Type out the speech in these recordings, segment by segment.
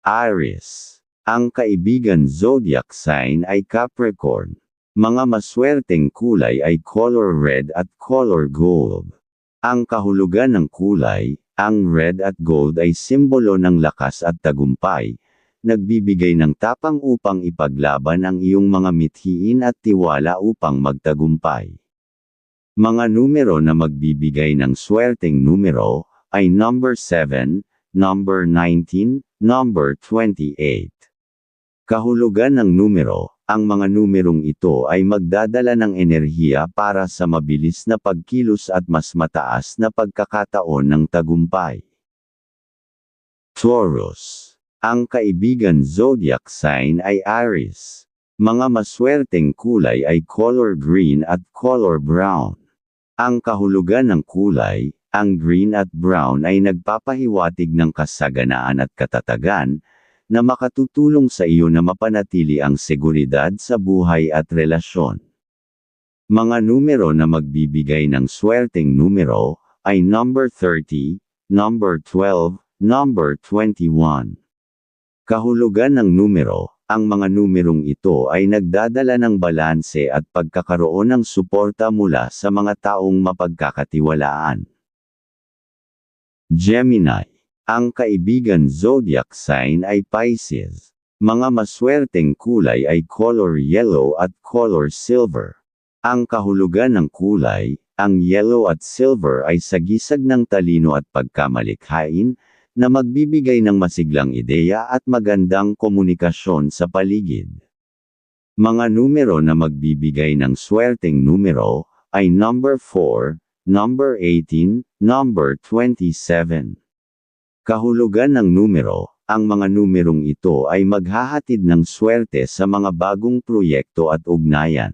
Aries. Ang kaibigan zodiac sign ay Capricorn. Mga maswerteng kulay ay color red at color gold. Ang kahulugan ng kulay, ang red at gold ay simbolo ng lakas at tagumpay, nagbibigay ng tapang upang ipaglaban ang iyong mga mithiin at tiwala upang magtagumpay. Mga numero na magbibigay ng swerteng numero ay number 7, number 19, number 28. Kahulugan ng numero, ang mga numerong ito ay magdadala ng enerhiya para sa mabilis na pagkilos at mas mataas na pagkakataon ng tagumpay. Taurus. Ang kaibigan zodiac sign ay Aries. Mga maswerteng kulay ay color green at color brown. Ang kahulugan ng kulay, ang green at brown ay nagpapahiwatig ng kasaganaan at katatagan, na makatutulong sa iyo na mapanatili ang seguridad sa buhay at relasyon. Mga numero na magbibigay ng swerteng numero ay number 30, number 12, number 21. Kahulugan ng numero, ang mga numerong ito ay nagdadala ng balanse at pagkakaroon ng suporta mula sa mga taong mapagkakatiwalaan. Gemini ang kaibigan zodiac sign ay Pisces. Mga maswerteng kulay ay color yellow at color silver. Ang kahulugan ng kulay, ang yellow at silver ay sagisag ng talino at pagkamalikhain, na magbibigay ng masiglang ideya at magandang komunikasyon sa paligid. Mga numero na magbibigay ng swerteng numero ay number 4, number 18, number 27. Kahulugan ng numero, ang mga numerong ito ay maghahatid ng swerte sa mga bagong proyekto at ugnayan.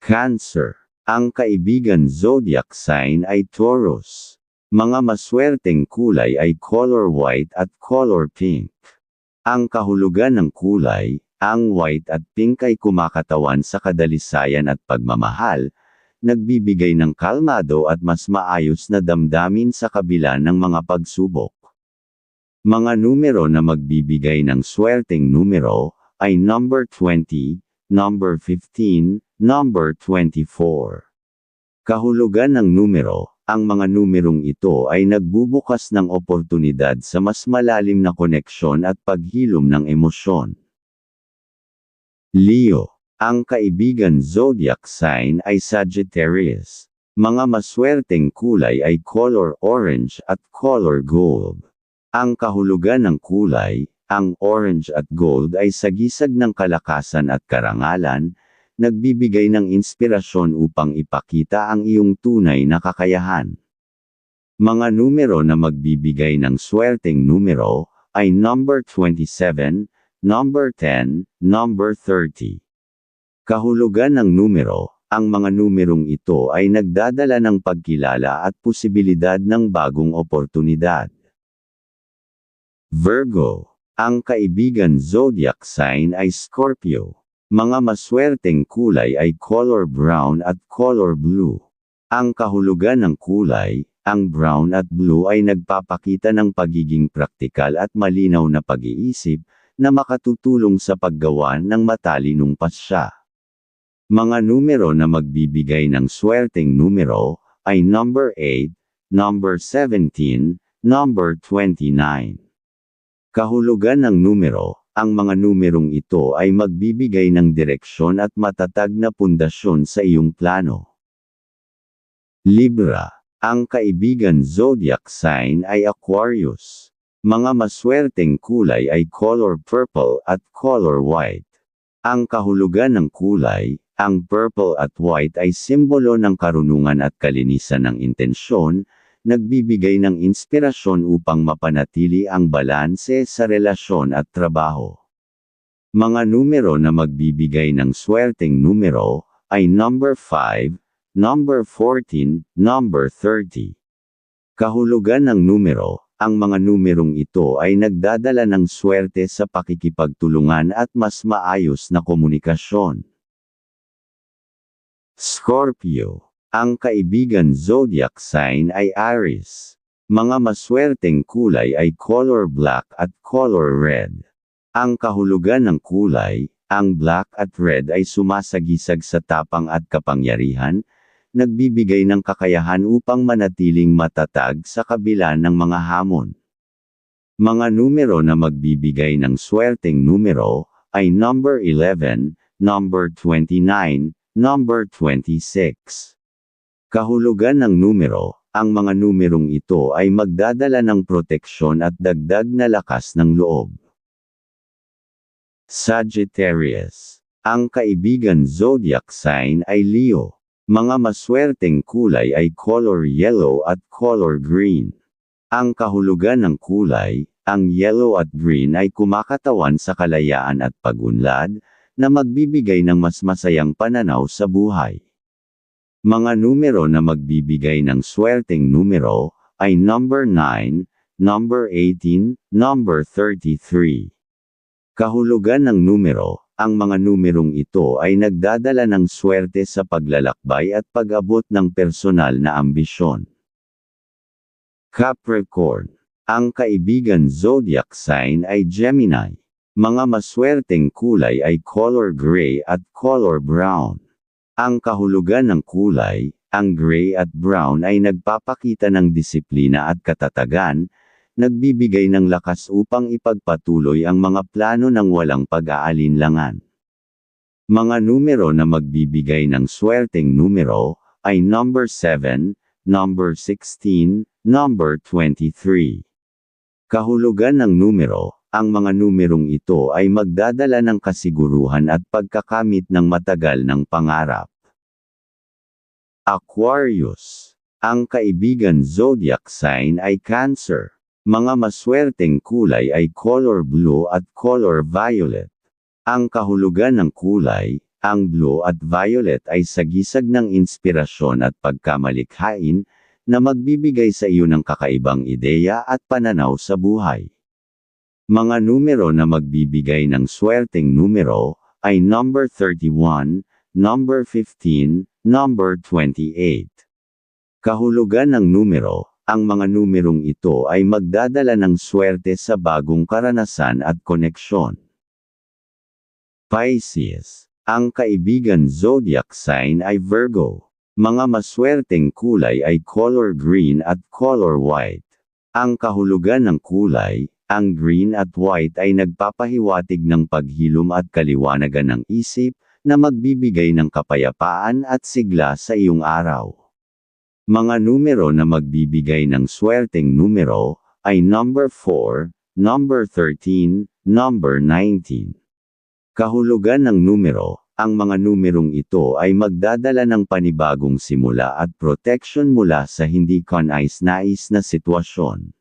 Cancer. Ang kaibigan zodiac sign ay Taurus. Mga maswerteng kulay ay color white at color pink. Ang kahulugan ng kulay, ang white at pink ay kumakatawan sa kadalisayan at pagmamahal, nagbibigay ng kalmado at mas maayos na damdamin sa kabila ng mga pagsubok. Mga numero na magbibigay ng swerteng numero ay number 20, number 15, number 24. Kahulugan ng numero, ang mga numerong ito ay nagbubukas ng oportunidad sa mas malalim na koneksyon at paghilom ng emosyon. Leo ang kaibigan zodiac sign ay Sagittarius. Mga maswerteng kulay ay color orange at color gold. Ang kahulugan ng kulay, ang orange at gold ay sagisag ng kalakasan at karangalan, nagbibigay ng inspirasyon upang ipakita ang iyong tunay na kakayahan. Mga numero na magbibigay ng swerteng numero ay number 27, number 10, number 30. Kahulugan ng numero, ang mga numerong ito ay nagdadala ng pagkilala at posibilidad ng bagong oportunidad. Virgo. Ang kaibigan zodiac sign ay Scorpio. Mga maswerteng kulay ay color brown at color blue. Ang kahulugan ng kulay, ang brown at blue ay nagpapakita ng pagiging praktikal at malinaw na pag-iisip, na makatutulong sa paggawa ng matalinong pasya. Mga numero na magbibigay ng swerteng numero ay number 8, number 17, number 29. Kahulugan ng numero, ang mga numerong ito ay magbibigay ng direksyon at matatag na pundasyon sa iyong plano. Libra. Ang kaibigan zodiac sign ay Aquarius. Mga maswerteng kulay ay color purple at color white. Ang kahulugan ng kulay, ang purple at white ay simbolo ng karunungan at kalinisan ng intensyon, nagbibigay ng inspirasyon upang mapanatili ang balanse sa relasyon at trabaho. Mga numero na magbibigay ng swerteng numero ay number 5, number 14, number 30. Kahulugan ng numero, ang mga numerong ito ay nagdadala ng swerte sa pakikipagtulungan at mas maayos na komunikasyon. Scorpio. Ang kaibigan zodiac sign ay Aries. Mga maswerteng kulay ay color black at color red. Ang kahulugan ng kulay, ang black at red ay sumasagisag sa tapang at kapangyarihan, nagbibigay ng kakayahan upang manatiling matatag sa kabila ng mga hamon. Mga numero na magbibigay ng swerteng numero ay number 11, number 29, number 26. Kahulugan ng numero, ang mga numerong ito ay magdadala ng proteksyon at dagdag na lakas ng loob. Sagittarius. Ang kaibigan zodiac sign ay Leo. Mga maswerteng kulay ay color yellow at color green. Ang kahulugan ng kulay, ang yellow at green ay kumakatawan sa kalayaan at pagunlad, na magbibigay ng mas masayang pananaw sa buhay. Mga numero na magbibigay ng swerteng numero, ay number 9, number 18, number 33. Kahulugan ng numero, ang mga numerong ito ay nagdadala ng swerte sa paglalakbay at pag-abot ng personal na ambisyon. Capricorn. Ang kaibigan zodiac sign ay Gemini. Mga maswerteng kulay ay color gray at color brown. Ang kahulugan ng kulay, ang gray at brown ay nagpapakita ng disiplina at katatagan, nagbibigay ng lakas upang ipagpatuloy ang mga plano ng walang pag-aalinlangan. Mga numero na magbibigay ng swerteng numero ay number 7, number 16, number 23. Kahulugan ng numero, ang mga numerong ito ay magdadala ng kasiguruhan at pagkakamit ng matagal ng pangarap. Aquarius. Ang kaibigan zodiac sign ay Cancer. Mga maswerteng kulay ay color blue at color violet. Ang kahulugan ng kulay, ang blue at violet ay sagisag ng inspirasyon at pagkamalikhain, na magbibigay sa iyo ng kakaibang ideya at pananaw sa buhay. Mga numero na magbibigay ng swerteng numero ay number 31, number 15, number 28. Kahulugan ng numero, ang mga numerong ito ay magdadala ng swerte sa bagong karanasan at koneksyon. Pisces. Ang kaibigan zodiac sign ay Virgo. Mga maswerteng kulay ay color green at color white. Ang kahulugan ng kulay, ang green at white ay nagpapahiwatig ng paghilom at kaliwanagan ng isip, na magbibigay ng kapayapaan at sigla sa iyong araw. Mga numero na magbibigay ng swerteng numero, ay number 4, number 13, number 19. Kahulugan ng numero, ang mga numerong ito ay magdadala ng panibagong simula at protection mula sa hindi kanais-nais na sitwasyon.